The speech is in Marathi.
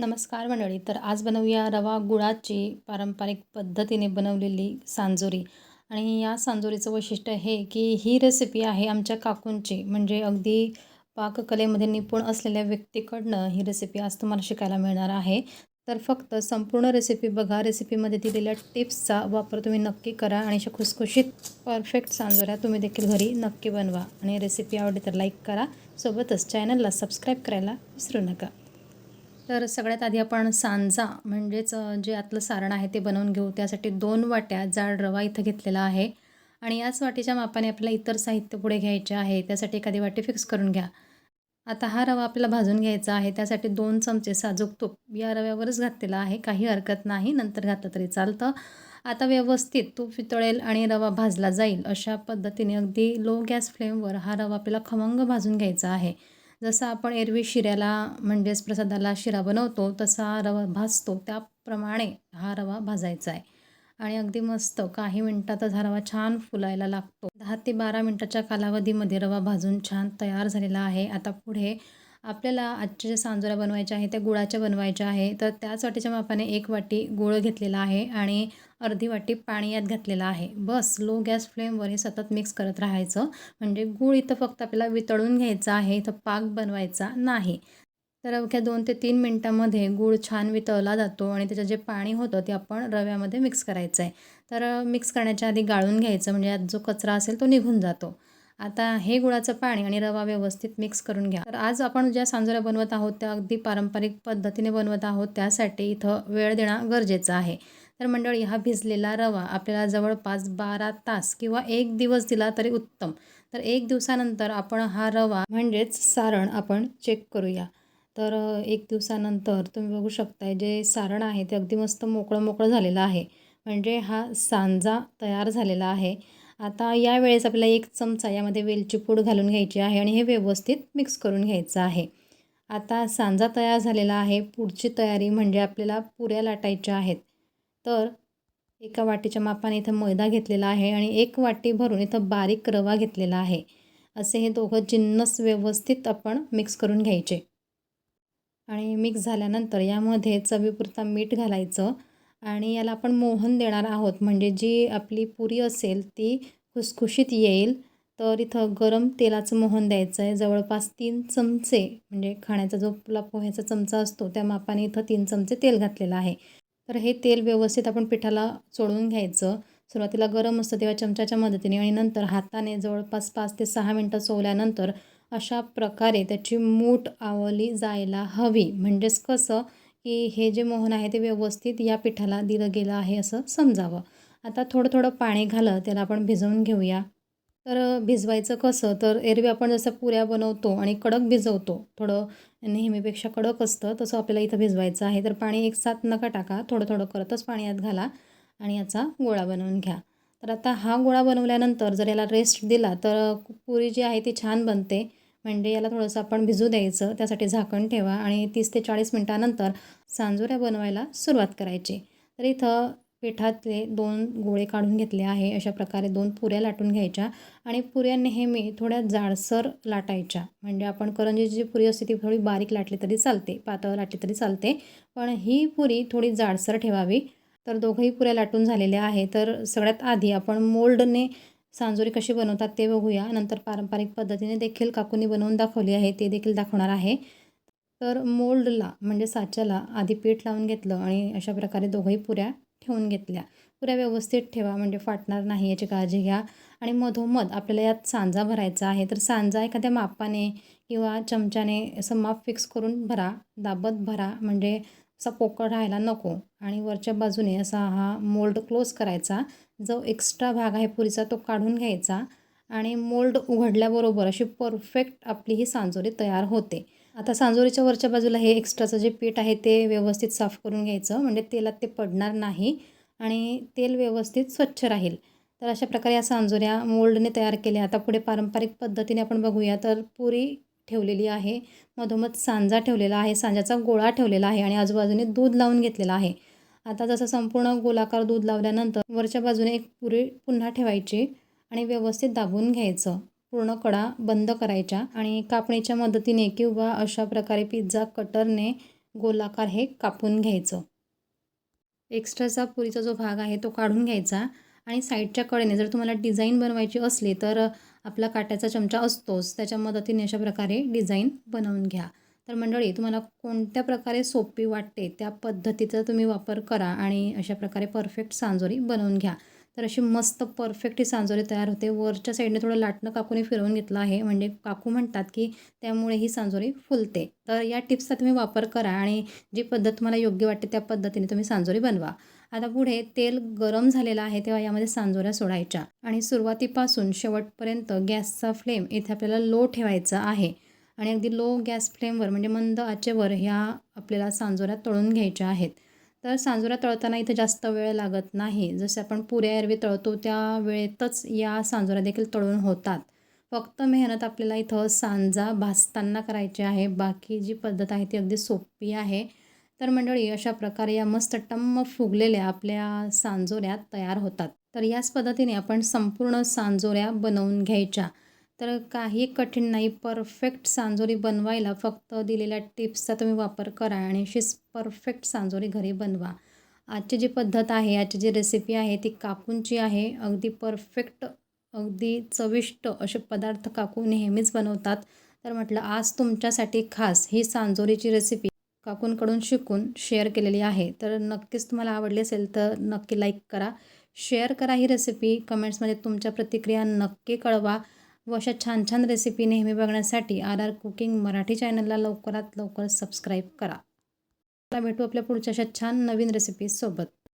नमस्कार मंडळी तर आज बनवूया रवा गुळाची पारंपरिक पद्धतीने बनवलेली सांजोरी. आणि या सांजोरीचं वैशिष्ट्य हे की ही रेसिपी आहे आमच्या काकूंची. म्हणजे अगदी पाककलेमध्ये निपुण असलेल्या व्यक्तीकडनं ही रेसिपी आज तुम्हाला शिकायला मिळणार आहे. तर फक्त संपूर्ण रेसिपी बघा. रेसिपीमध्ये दिलेल्या टिप्सचा वापर तुम्ही नक्की करा आणि अशा खुसखुशीत परफेक्ट सांजोऱ्या तुम्ही देखील घरी नक्की बनवा. आणि रेसिपी आवडली तर लाईक करा. सोबतच चॅनलला सबस्क्राईब करायला विसरू नका. तर सगळ्यात आधी आपण सांजा म्हणजेच जे आतलं सारण आहे ते बनवून घेऊ. त्यासाठी दोन वाट्या जाड रवा इथं घेतलेला आहे. आणि याच वाटीच्या मापाने आपल्याला इतर साहित्य पुढे घ्यायचे आहे. त्यासाठी एखादी वाटी फिक्स करून घ्या. आता हा रवा आपल्याला भाजून घ्यायचा आहे. त्यासाठी दोन चमचे साजूक तूप या रव्यावरच घातलेला आहे. काही हरकत नाही. नंतर घातलं तरी चालतं. आता व्यवस्थित तूप वितळेल आणि रवा भाजला जाईल. अशा पद्धतीने अगदी लो गॅस फ्लेमवर हा रवा आपल्याला खमंग भाजून घ्यायचा आहे. जसं आपण एरवी शिऱ्याला म्हणजेच प्रसादाला शिरा बनवतो तसा रवा भाजतो. त्याप्रमाणे हा रवा भाजायचा आहे. आणि अगदी मस्त काही मिनटातच हा रवा छान फुलायला लागतो. दहा ते बारा मिनटाच्या कालावधीमध्ये रवा भाजून छान तयार झालेला आहे. आता पुढे आपल्याला आजच्या ज्या सांजोऱ्या बनवायच्या आहे त्या गुळाच्या बनवायच्या आहे तर त्याच वाटीच्या मापाने एक वाटी गुळ घेतलेला आहे आणि अर्धी वाटी पाणी यात घातलेलं आहे. बस लो गॅस फ्लेमवर हे सतत मिक्स करत राहायचं. म्हणजे गूळ इथं फक्त आपल्याला वितळून घ्यायचा आहे इथं पाक बनवायचा नाही. तर अवघ्या दोन ते तीन मिनटामध्ये गूळ छान वितळला जातो आणि त्याचं जे पाणी होतं ते आपण रव्यामध्ये मिक्स करायचं आहे. तर मिक्स करण्याच्या आधी गाळून घ्यायचं म्हणजे यात जो कचरा असेल तो निघून जातो. आता हे गुळाचं पाणी आणि रवा व्यवस्थित मिक्स करून घ्या. तर आज आपण ज्या सांजोऱ्या बनवत आहोत त्या अगदी पारंपरिक पद्धतीने बनवत आहोत त्यासाठी इथं वेळ देणं गरजेचं आहे. तर मंडळी हा भिजलेला रवा आपल्याला जवळपास बारा तास किंवा एक दिवस दिला तरी उत्तम. तर एक दिवसानंतर आपण हा रवा म्हणजेच सारण आपण चेक करूया. तर एक दिवसानंतर तुम्ही बघू शकताय जे सारण आहे ते अगदी मस्त मोकळं मोकळं झालेलं आहे. म्हणजे हा सांजा तयार झालेला आहे. आता यावेळेस आपल्याला एक चमचा यामध्ये वेलची पूड घालून घ्यायची आहे आणि हे व्यवस्थित मिक्स करून घ्यायचं आहे. आता सांजा तयार झालेला आहे. पुढची तयारी म्हणजे आपल्याला पुऱ्या लाटायच्या आहेत. तर एका वाटीच्या मापाने इथं मैदा घेतलेला आहे आणि एक वाटी भरून इथं बारीक रवा घेतलेला आहे. असे हे दोघं जिन्नस व्यवस्थित आपण मिक्स करून घ्यायचे. आणि मिक्स झाल्यानंतर यामध्ये चवीपुरता मीठ घालायचं. आणि याला आपण मोहन देणार आहोत. म्हणजे जी आपली पुरी असेल ती खुसखुशीत येईल. तर इथं गरम तेलाचं मोहन द्यायचं आहे जवळपास तीन चमचे म्हणजे खाण्याचा जो आपला पोह्याचा चमचा असतो त्या मापाने इथं तीन चमचे तेल घातलेलं आहे. तर हे तेल व्यवस्थित आपण पिठाला चोळून घ्यायचं. सुरुवातीला गरम असतं तेव्हा चमच्याच्या मदतीने आणि नंतर हाताने जवळपास पाच ते सहा मिनटं चोवल्यानंतर अशा प्रकारे त्याची मूठ आवली जायला हवी. म्हणजेच कसं की हे जे मोहन आहे ते व्यवस्थित या पिठाला दिलं गेलं आहे असं समजावं. आता थोडं थोडं पाणी घालत त्याला आपण भिजवून घेऊया. तर भिजवायचं कसं? तर एरवी आपण जसं पुऱ्या बनवतो आणि कडक भिजवतो थोडं नेहमीपेक्षा कडक असतं तसं आपल्याला इथं भिजवायचं आहे. तर पाणी एक साथ नका टाका थोडं थोडं करतच पाणी यात घाला आणि याचा गोळा बनवून घ्या. तर आता हा गोळा बनवल्यानंतर जर याला रेस्ट दिला तर पुरी जी आहे ती छान बनते. म्हणजे याला थोडंसं आपण भिजू द्यायचं त्यासाठी झाकण ठेवा आणि तीस ते चाळीस मिनटानंतर सांजोऱ्या बनवायला सुरुवात करायची. तर इथं पिठातले दोन गोळे काढून घेतले आहे अशा प्रकारे दोन पुऱ्या लाटून घ्यायच्या आणि पुऱ्या नेहमी थोड्या जाडसर लाटायच्या. म्हणजे आपण करंजीची जी पुरी असते ती थोडी बारीक लाटली तरी चालते पातळ लाटली तरी चालते पण ही पुरी थोडी जाडसर ठेवावी. तर दोघंही पुऱ्या लाटून झालेल्या आहे तर सगळ्यात आधी आपण मोल्डने सांजोरी कशी बनवतात ते बघूया. नंतर पारंपरिक पद्धतीने देखील काकूनी बनवून दाखवली आहे ते देखील दाखवणार आहे. तर मोल्डला म्हणजे साच्याला आधी पीठ लावून घेतलं आणि अशा प्रकारे दोघंही पुऱ्या ठेवून घेतल्या. पुऱ्या व्यवस्थित ठेवा म्हणजे फाटणार नाही याची काळजी घ्या. आणि मधोमध आपल्याला यात सांजा भरायचा आहे तर सांजा एखाद्या मापाने किंवा चमच्याने असं माप फिक्स करून भरा. दाबत भरा म्हणजे असा पोकळ राहायला नको. आणि वरच्या बाजूने असा हा मोल्ड क्लोज करायचा. जो एक्स्ट्रा भाग आहे पुरीचा तो काढून घ्यायचा आणि मोल्ड उघडल्याबरोबर अशी परफेक्ट आपली ही सांजोरी तयार होते. आता सांजोरीच्या वरच्या बाजूला हे एक्स्ट्राचं जे पीठ आहे ते व्यवस्थित साफ करून घ्यायचं म्हणजे तेलात ते पडणार नाही आणि तेल व्यवस्थित स्वच्छ राहील. तर अशा प्रकारे या सांजोऱ्या मोल्डने तयार केल्या. आता पुढे पारंपरिक पद्धतीने आपण बघूया. तर पुरी ठेवलेली आहे मधोमध सांजा ठेवलेला आहे सांजाचा गोळा ठेवलेला आहे आणि आजूबाजूने दूध लावून घेतलेला आहे. आता जसं संपूर्ण गोलाकार दूध लावल्यानंतर वरच्या बाजूने एक पुरी पुन्हा ठेवायची आणि व्यवस्थित दाबून घ्यायचं. पूर्ण कडा बंद करायच्या आणि कापणीच्या मदतीने किंवा अशा प्रकारे पिझ्झा कटरने गोलाकार हे कापून घ्यायचं. एक्स्ट्राचा पुरीचा जो भाग आहे तो काढून घ्यायचा आणि साईडच्या कडेने जर तुम्हाला डिझाईन बनवायची असली तर आपला काट्याचा चमचा असतोच. त्याच्या मदतीने अशा प्रकारे डिझाईन बनवून घ्या. तर मंडळी तुम्हाला कोणत्या प्रकारे सोपी वाटते त्या पद्धतीचा तुम्ही वापर करा आणि अशा प्रकारे परफेक्ट सांजोरी बनवून घ्या. तर अशी मस्त परफेक्ट ही सांजोरी तयार होते. वरच्या साईडने थोडं लाटणं काकूने फिरवून घेतलं आहे. म्हणजे काकू म्हणतात की त्यामुळे ही सांजोरी फुलते. तर या टिप्सचा तुम्ही वापर करा आणि जी पद्धत तुम्हाला योग्य वाटते त्या पद्धतीने तुम्ही सांजोरी बनवा. आता पुढे तेल गरम झालेलं आहे तेव्हा यामध्ये सांजोऱ्या सोडायच्या. आणि सुरुवातीपासून शेवटपर्यंत गॅसचा फ्लेम इथे आपल्याला लो ठेवायचा आहे. आणि अगदी लो गॅस फ्लेमवर म्हणजे मंद आचेवर ह्या आपल्याला सांजोऱ्या तळून घ्यायच्या आहेत. तर सांजोऱ्या तळताना इथे जास्त वेळ लागत नाही. जसे आपण पुऱ्या एरवी तळतो त्या वेळेतच या सांजोऱ्या देखील तळून होतात. फक्त मेहनत आपल्याला इथं सांजा भाजताना करायची आहे. बाकी जी पद्धत आहे ती अगदी सोपी आहे. तर मंडळी अशा प्रकारे या मस्त टम्म फुगलेल्या आपल्या सांजोऱ्या तयार होतात. तर याच पद्धतीने आपण संपूर्ण सांजोऱ्या बनवून घ्यायच्या. तर काही कठीण नाही परफेक्ट सांजोरी बनवायला फक्त दिलेल्या टिप्सचा तुम्ही वापर करा आणि अशीच परफेक्ट सांजोरी घरी बनवा. आजची जी पद्धत आहे आजची जी रेसिपी आहे ती काकूंची आहे. अगदी परफेक्ट अगदी चविष्ट असे पदार्थ काकू नेहमीच बनवतात. तर म्हटलं आज तुमच्यासाठी खास ही सांजोरीची रेसिपी काकूंकडून शिकून शेअर केलेली आहे. तर नक्कीच तुम्हाला आवडली असेल तर नक्की लाईक करा. शेअर करा ही रेसिपी कमेंट्समध्ये तुमच्या प्रतिक्रिया नक्की कळवा. व अशा छान छान रेसिपी नेहमी बघण्यासाठी आर आर कुकिंग मराठी चॅनलला लवकरात लवकर सबस्क्राईब करा. भेटू आपल्या पुढच्या अशा छान नवीन रेसिपीसोबत